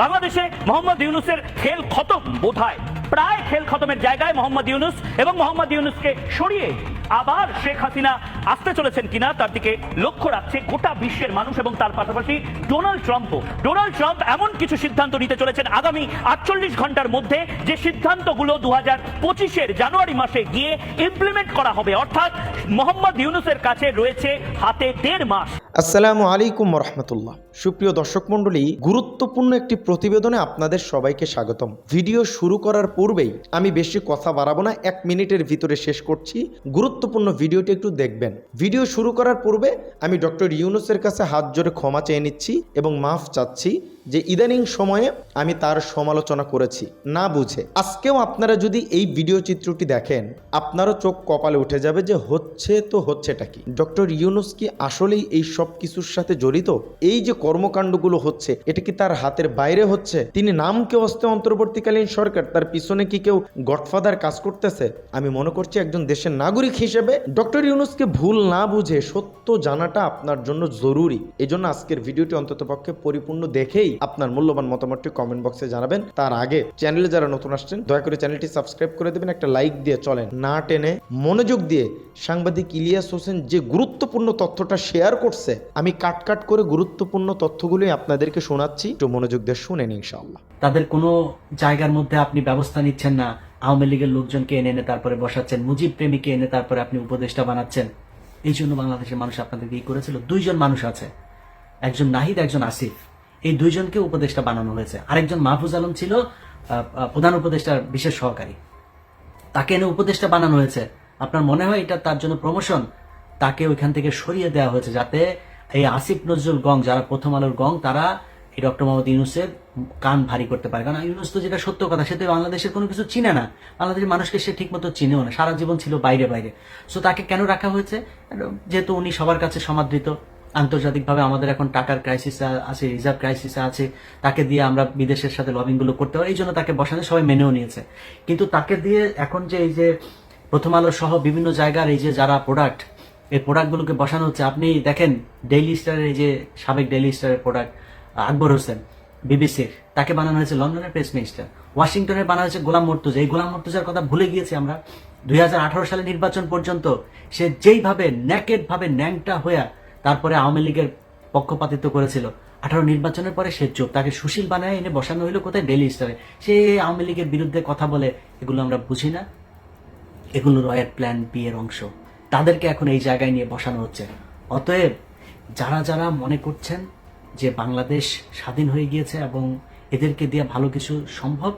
বাংলাদেশে মোহাম্মদ ইউনুসের খেল খতম বোধহয়। প্রায় খেল খতমের জায়গায় মোহাম্মদ ইউনুস এবং মোহাম্মদ ইউনুসকে সরিয়ে আবার শেখ হাসিনা আসতে চলেছেন কিনা তার দিকে লক্ষ্য রাখছে গোটা বিশ্বের মানুষ এবং তার পাশাপাশি ডোনাল্ড ট্রাম্পও। ডোনাল্ড ট্রাম্প এমন কিছু সিদ্ধান্ত নিতে চলেছেন আগামী আটচল্লিশ ঘণ্টার মধ্যে যে সিদ্ধান্তগুলো দু হাজার পঁচিশের জানুয়ারি মাসে গিয়ে ইমপ্লিমেন্ট করা হবে। অর্থাৎ মোহাম্মদ ইউনুসের কাছে রয়েছে হাতে দেড় মাস। আসসালামু আলাইকুম রহমতুল্লাহ সুপ্রিয় দর্শক মণ্ডলী, গুরুত্বপূর্ণ একটি প্রতিবেদনে আপনাদের সবাইকে স্বাগতম। ভিডিও শুরু করার পূর্বেই আমি বেশি কথা বাড়াবো না, এক মিনিটের ভিতরে শেষ করছি। গুরুত্বপূর্ণ ভিডিওটি একটু দেখবেন। ভিডিও শুরু করার পূর্বে আমি ডক্টর ইউনুসের কাছে হাত জোরে ক্ষমা চেয়ে নিচ্ছি এবং মাফ চাচ্ছি। যে ইদানিং সময়ে আমি তার সমালোচনা করেছি, না বুঝে। আজকেও আপনারা যদি এই ভিডিও চিত্রটি দেখেন, আপনারও চোখ কপালে উঠে যাবে যে হচ্ছে তো হচ্ছেটা কি। ডক্টর ইউনুস কি আসলেই এই সব কিছুর সাথে জড়িত? এই যে কর্মকাণ্ডগুলো হচ্ছে, এটা কি তার হাতের বাইরে হচ্ছে? তিনি নামকে অস্তে অন্তর্বর্তীকালীন সরকার? তার পিছনে কি কেউ গডফাদার কাজ করতেছে? আমি মনে করছি একজন দেশের নাগরিক হিসেবে। ডক্টর ইউনুসকে ভুল না বুঝে সত্য জানাটা আপনার জন্য জরুরি। এজন্য আজকের ভিডিওটি অন্ততপক্ষে পরিপূর্ণ দেখেই আপনার মূল্যবান মতামতটি কমেন্ট বক্সে জানাবেন। তার আগে চ্যানেলে যারা নতুন আসছেন, দয়া করে চ্যানেলটি সাবস্ক্রাইব করে দেবেন, একটা লাইক দিয়ে চলেন। না টেনে মনোযোগ দিয়ে সাংবাদিক ইলিয়াস হোসেন যে গুরুত্বপূর্ণ তথ্যটা শেয়ার করছে, আমি কাট কাট করে গুরুত্বপূর্ণ তথ্যগুলোই আপনাদেরকে শোনাচ্ছি, একটু মনোযোগ দিয়ে শুনেন ইনশাআল্লাহ। তাদের কোনো জায়গার মধ্যে আপনি ব্যবস্থা নিচ্ছেন না, আওয়ামী লীগের লোকজনকে এনে এনে তারপরে বসাচ্ছেন, মুজিব প্রেমীকে এনে তারপরে আপনি উপদেষ্টা বানাচ্ছেন। এই জন্য বাংলাদেশের মানুষ আপনাদেরকে ই করেছিল। দুইজন মানুষ আছে, একজন নাহিদ, একজন আসিফ। এই দুইজনকে উপদেষ্টা বানানো হয়েছে। আরেকজন মাহফুজ আলম ছিল প্রধান উপদেষ্টার বিশেষ সহকারী। তাকে এনে উপদেষ্টা বানানো হয়েছে। আপনার মনে হয় এটা তার জন্য প্রমোশন তাকে ওইখান থেকে সরিয়ে দেওয়া হয়েছে যাতে এই আসিফ নজরুল গং, যারা প্রথম আলোর গং, তারা এই ডক্টর মোহাম্মদ ইউনুসের কান ভারী করতে পারে। কারণ ইউনুস তো যেটা সত্য কথা, সে তো বাংলাদেশের কোনো কিছু চিনে না। বাংলাদেশের মানুষকে সে ঠিক মতো চিনেও না। সারা জীবন ছিল বাইরে বাইরে। সো তাকে কেন রাখা হয়েছে? যেহেতু উনি সবার কাছে সমাদৃত। আন্তর্জাতিকভাবে আমাদের এখন টাকার ক্রাইসিস আছে রিজার্ভ ক্রাইসিস আছে, তাকে দিয়ে আমরা বিদেশের সাথে লবিংগুলো করতে পারি। এই জন্য তাকে বসানো সবাই মেনেও নিয়েছে। কিন্তু তাকে দিয়ে এখন যে এই যে প্রথম আলো সহ বিভিন্ন জায়গার এই যে যারা প্রোডাক্ট এই প্রোডাক্টগুলোকে বসানো হচ্ছে, আপনি দেখেন ডেইলি স্টারের এই যে সাবেক ডেইলি স্টারের প্রোডাক্ট আকবর হোসেন বিবিসির তাকে বানানো হয়েছে লন্ডনের প্রেস মিনিস্টার ওয়াশিংটনের বানানো হয়েছে গোলাম মর্তুজা। এই গোলাম মর্তুজার কথা ভুলে গিয়েছি আমরা। দুই হাজার আঠারো সালে নির্বাচন পর্যন্ত সে যেইভাবে ন্যাকেড ভাবে ন্যাংটা হইয়া তারপরে আওয়ামী লীগের পক্ষপাতিত্ব করেছিল। আঠারো নির্বাচনের পরে সে চোখ তাকে সুশীল বানায় এনে বসানো হইল কোথায়? ডেইলি স্টারে। সে আওয়ামী লীগের বিরুদ্ধে কথা বলে, এগুলো আমরা বুঝি না। এগুলো রয়ের প্ল্যান বি এর অংশ। তাদেরকে এখন এই জায়গায় নিয়ে বসানো হচ্ছে। অতএব যারা যারা মনে করছেন যে বাংলাদেশ স্বাধীন হয়ে গিয়েছে এবং এদেরকে দিয়ে ভালো কিছু সম্ভব,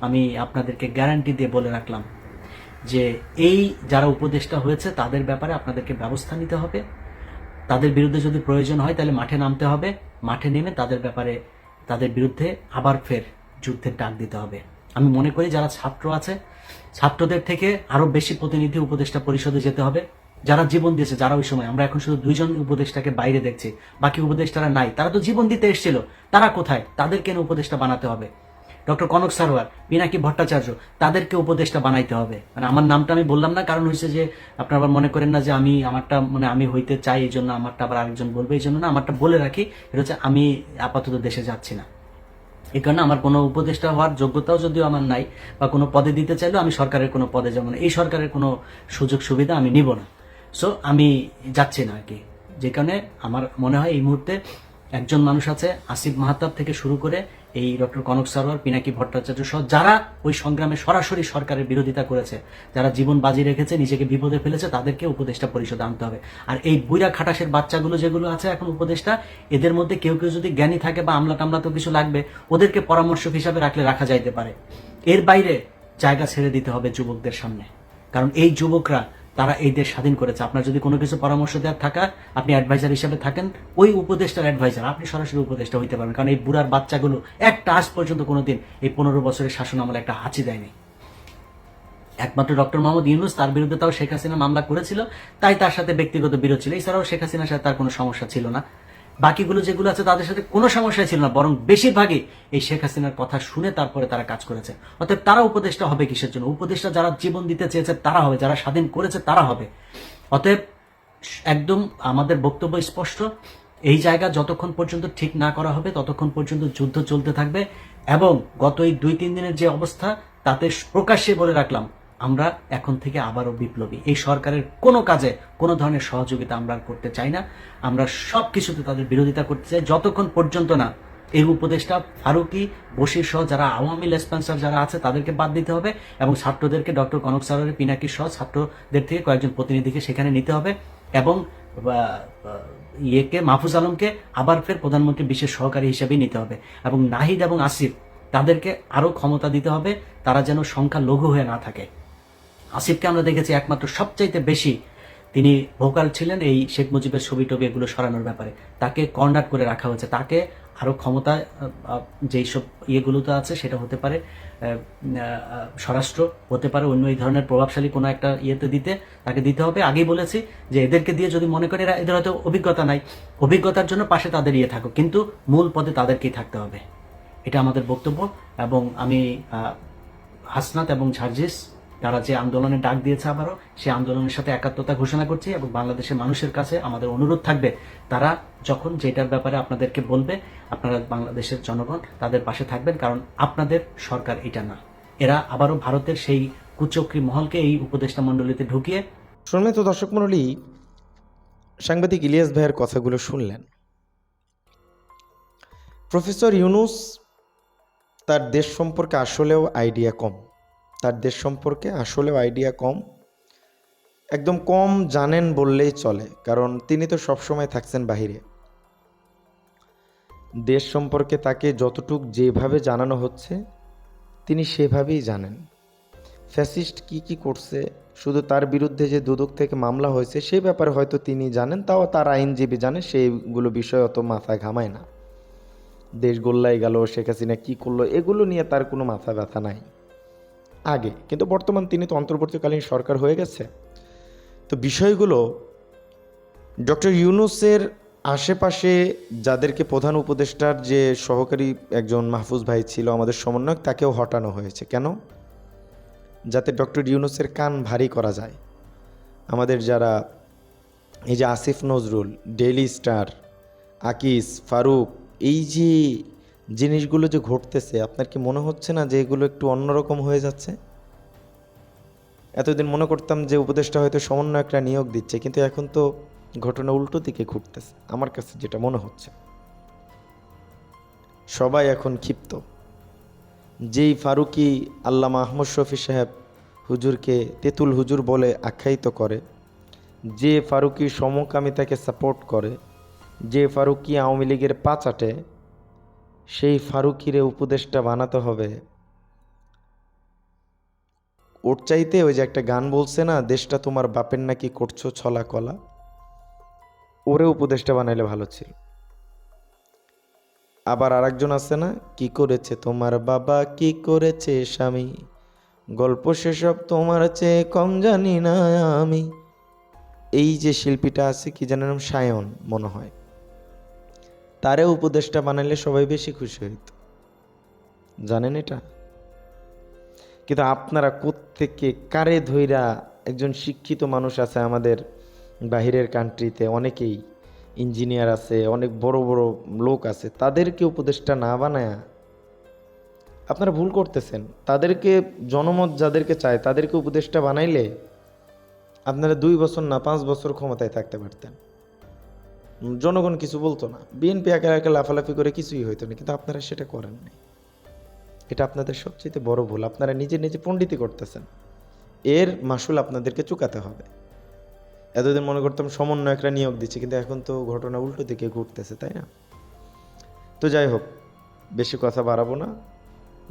আমি আপনাদেরকে গ্যারান্টি দিয়ে বলে রাখলাম যে এই যারা উপদেষ্টা হয়েছে, তাদের ব্যাপারে আপনাদেরকে ব্যবস্থা নিতে হবে। তাদের বিরুদ্ধে যদি প্রয়োজন হয়, তাহলে মাঠে নামতে হবে। মাঠে নেমে তাদের ব্যাপারে, তাদের বিরুদ্ধে আবার ফের যুদ্ধের ডাক দিতে হবে। আমি মনে করি যারা ছাত্র আছে, ছাত্রদের থেকে আরও বেশি প্রতিনিধি উপদেষ্টা পরিষদে যেতে হবে। যারা জীবন দিয়েছে, যারা ওই সময়, আমরা এখন শুধু দুইজন উপদেষ্টাকে বাইরে দেখছি। বাকি উপদেষ্টারা নাই। তারা তো জীবন দিতে এসেছিল। তারা কোথায়? তাদেরকে এনে উপদেষ্টা বানাতে হবে? ডক্টর কনক সারোয়ার, পিনাকি ভট্টাচার্য, তাদেরকে উপদেষ্টা বানাইতে হবে। মানে আমার নামটা আমি বললাম না, কারণ হচ্ছে যে আপনারা আবার মনে করেন না যে আমি আমারটা মানে আমি হইতে চাই, এই জন্য আমারটা আবার আরেকজন বলবে, এই জন্য না, আমারটা বলে রাখি। এটা হচ্ছে আমি আপাতত দেশে যাচ্ছি না। এই কারণে আমার কোনো উপদেষ্টা হওয়ার যোগ্যতাও যদিও আমার নাই, বা কোনো পদে দিতে চাইলেও আমি সরকারের কোনো পদে যেমন এই সরকারের কোনো সুযোগ সুবিধা আমি নিব না। সো আমি যাচ্ছি না আর কি। যে কারণে আমার মনে হয় এই মুহূর্তে একজন মানুষ আছে, আসিফ মাহাতাব থেকে শুরু করে এই ডক্টর কনক সারোয়ার, পিনাকি ভট্টাচার্য সহ যারা ওই সংগ্রামে সরাসরি সরকারের বিরোধিতা করেছে, যারা জীবন বাজি রেখেছে, নিজেকে বিপদে ফেলেছে, তাদেরকে উপদেষ্টা পরিষদে আনতে হবে। আর এই বুইরা খাটাসের বাচ্চাগুলো যেগুলো আছে এখন উপদেষ্টা, এদের মধ্যে কেউ কেউ যদি জ্ঞানী থাকে বা আমলা টামলা তো কিছু লাগবে, ওদেরকে পরামর্শক হিসাবে রাখলে রাখা যাইতে পারে। এর বাইরে জায়গা ছেড়ে দিতে হবে যুবকদের সামনে। কারণ এই যুবকরা তারা এই দেশ স্বাধীন করেছে। আপনার যদি কোনো কিছু পরামর্শ দেওয়ার থাকা, আপনি অ্যাডভাইজার হিসেবে থাকেন, ওই উপদেষ্টার অ্যাডভাইজার আপনি সরাসরি উপদেষ্টা হইতে পারবেন। কারণ এই বুড়ার বাচ্চাগুলো একটা আজ পর্যন্ত কোনোদিন এই পনেরো বছরের শাসন আমলে একটা হাঁচি দেয়নি। একমাত্র ডক্টর মোহাম্মদ ইউনুস, তার বিরুদ্ধে তাও শেখ হাসিনা মামলা করেছিল, তাই তার সাথে ব্যক্তিগত বিরোধ ছিল। এছাড়াও শেখ হাসিনার সাথে তার কোনো সমস্যা ছিল না। বাকিগুলো যেগুলো আছে তাদের সাথে কোনো সমস্যা ছিল না, বরং বেশিরভাগই এই শেখ হাসিনার কথা শুনে তারপরে তারা কাজ করেছে। অতএব তারা উপদেষ্টা হবে কিসের জন্য? উপদেষ্টা যারা জীবন দিতে চেয়েছে তারা হবে, যারা স্বাধীন করেছে তারা হবে। অতএব একদম আমাদের বক্তব্য স্পষ্ট। এই জায়গা যতক্ষণ পর্যন্ত ঠিক না করা হবে, ততক্ষণ পর্যন্ত যুদ্ধ চলতে থাকবে এবং গত এই দুই তিন দিনের যে অবস্থা, তাতে প্রকাশ্যে বলে রাখলাম আমরা এখন থেকে আবারও বিপ্লবী। এই সরকারের কোনো কাজে কোনো ধরনের সহযোগিতা আমরা করতে চাই না। আমরা সব কিছুতে তাদের বিরোধিতা করতে চাই। যতক্ষণ পর্যন্ত না এই উপদেশটা ফারুকি, বশির সহ যারা আওয়ামী লেসপেন্সার যারা আছে, তাদেরকে বাদ দিতে হবে এবং ছাত্রদেরকে ডক্টর কনক সারের পিনাকি সহ ছাত্রদের থেকে কয়েকজন প্রতিনিধিকে সেখানে নিতে হবে এবং ইয়েকে, মাহফুজ আলমকে আবার ফের প্রধানমন্ত্রী বিশেষ সহকারী হিসেবে নিতে হবে এবং নাহিদ এবং আসিফ তাদেরকে আরও ক্ষমতা দিতে হবে। তারা যেন সংখ্যা লঘু হয়ে না থাকে। আসিফকে আমরা দেখেছি একমাত্র সবচাইতে বেশি তিনি ভোকাল ছিলেন এই শেখ মুজিবের ছবি টবি এগুলো সরানোর ব্যাপারে। তাকে কর্নার করে রাখা হয়েছে। তাকে আরও ক্ষমতা যেই সব ইয়েগুলোতে আছে সেটা হতে পারে স্বরাষ্ট্র হতে পারে, অন্য এই ধরনের প্রভাবশালী কোনো একটা ইয়েতে দিতে, তাকে দিতে হবে। আগেই বলেছি যে এদেরকে দিয়ে যদি মনে করে এদের হয়তো অভিজ্ঞতা নাই। অভিজ্ঞতার জন্য পাশে তাদের ইয়ে থাকুক। কিন্তু মূল পদে তাদেরকেই থাকতে হবে। এটা আমাদের বক্তব্য এবং আমি হাসনাত এবং ঝার্জিস তারা যে আন্দোলনে ডাক দিয়েছে আবারও, সেই আন্দোলনের সাথে একাত্মতা ঘোষণা করছি এবং বাংলাদেশের মানুষের কাছে আমাদের অনুরোধ থাকবে, তারা যখন যেটার ব্যাপারে আপনাদেরকে বলবে, আপনারা বাংলাদেশের জনগণ তাদের পাশে থাকবেন, কারণ আপনাদের সরকার এটা না। এরা আবারও ভারতের সেই কুচক্রী মহলকে এই উপদেষ্টা মণ্ডলীতে ঢুকিয়ে শুনলেন তো দর্শক মণ্ডলী, সাংবাদিক ইলিয়াস ভাইয়ের কথাগুলো শুনলেন। প্রফেসর ইউনুস, তার দেশ সম্পর্কে আসলেও আইডিয়া কম। তার দেশ সম্পর্কে আসলেও আইডিয়া কম। একদম কম জানেন বললেই চলে, কারণ তিনি তো সবসময় থাকছেন বাহিরে। দেশ সম্পর্কে তাকে যতটুক যেভাবে জানানো হচ্ছে, তিনি সেভাবেই জানেন। ফ্যাসিস্ট কি কি করছে, শুধু তার বিরুদ্ধে যে দুদক থেকে মামলা হয়েছে সেই ব্যাপারে হয়তো তিনি জানেন, তাও তার আইনজীবী জানে, সেইগুলো বিষয় অত মাথায় ঘামায় না। দেশ গোল্লাই গেল, শেখ হাসিনা কী করল, এগুলো নিয়ে তার কোনো মাথা ব্যথা নাই। আগে, কিন্তু বর্তমান তিনি তো অন্তর্বর্তীকালীন সরকার হয়ে গেছে। তো বিষয়গুলো ডক্টর ইউনুসের আশেপাশে যাদেরকে প্রধান উপদেষ্টার যে সহকারী একজন মাহফুজ ভাই ছিল আমাদের সমন্বয়ক, তাকেও হটানো হয়েছে। কেন? যাতে ডক্টর ইউনুসের কান ভারী করা যায়। আমাদের যারা এই যে আসিফ নজরুল, ডেইলি স্টার, আকিস, ফারুক, এই যে জিনিসগুলো যে ঘটতেছে, আপনার কি মনে হচ্ছে না যে এগুলো একটু অন্যরকম হয়ে যাচ্ছে? এতদিন মনে করতাম যে উপদেশটা হয়তো সমন্বয়করা নিয়োগ দিচ্ছে, কিন্তু এখন তো ঘটনা উল্টো দিকে ঘুরতেছে, আমার কাছে যেটা মনে হচ্ছে। সবাই এখন ক্ষিপ্ত। যেই ফারুকি আল্লামা আহমদ শফি সাহেব হুজুরকে তেতুল হুজুর বলে আখ্যায়িত করে, যে ফারুকি সমকামিতাকে সাপোর্ট করে, যে ফারুকি আওয়ামী লীগের পাচাটে সেই ফারুকিরে উপদেশটা বানাতে হবে। ওর চাইতে ওই যে একটা গান বলছে না, দেশটা তোমার বাপের নাকি করছ ছলা কলা? ওরে উপদেশটা বানাইলে ভালো ছিল। আবার আরেকজন আছে না, কি করেছে তোমার বাবা? কি করেছে স্বামী? গল্প সেসব তোমার চেয়ে কম জানি না আমি। এই যে শিল্পীটা আছে, কি জানেন সায়ন মনে হয়। তারে উপদেশটা বানাইলে সবাই বেশি খুশি হইত। জানেন এটা? কিন্তু আপনারা কোত্থেকে, কারে ধইরা একজন শিক্ষিত মানুষ আছে আমাদের বাহিরের কান্ট্রিতে অনেকেই ইঞ্জিনিয়ার আছে, অনেক বড় বড় লোক আছে, তাদেরকে উপদেশটা না বানায়া আপনারা ভুল করতেছেন। তাদেরকে জনমত যাদেরকে চায়, তাদেরকে উপদেশটা বানাইলে আপনারা দুই বছর না পাঁচ বছর ক্ষমতায় থাকতে পারতেন। জনগণ কিছু বলতো না। বিএনপি একা একা লাফালাফি করে কিছুই হইতো না, কিন্তু আপনারা সেটা করেন নাই। এটা আপনাদের সবচেয়ে বড় ভুল, আপনারা নিজে নিজে পণ্ডিতি করতেছেন। এর মাসুল আপনাদেরকে চুকাতে হবে। এতদিন মনে করতাম সমন্বয়করা নিয়োগ দিচ্ছে, কিন্তু এখন তো ঘটনা উল্টো দিকে ঘুরতেছে, তাই না? তো যাই হোক, বেশি কথা বাড়াবো না।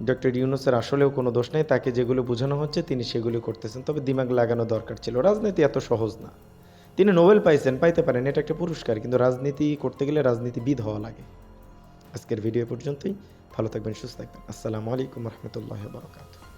ডক্টর ইউনুসের আসলেও কোনো দোষ নেই, তাকে যেগুলো বোঝানো হচ্ছে তিনি সেগুলি করতেছেন, তবে দিমাগ লাগানো দরকার ছিল। রাজনীতি এত সহজ না। তিনি নোবেল পাইছেন, পাইতে পারেন, এটা একটা পুরস্কার, কিন্তু রাজনীতি করতে গেলে রাজনীতিবিদ হওয়া লাগে। আজকের ভিডিও পর্যন্তই, ভালো থাকবেন, সুস্থ থাকবেন। আসসালামু আলাইকুম রহমতুল্লাহ বারকাত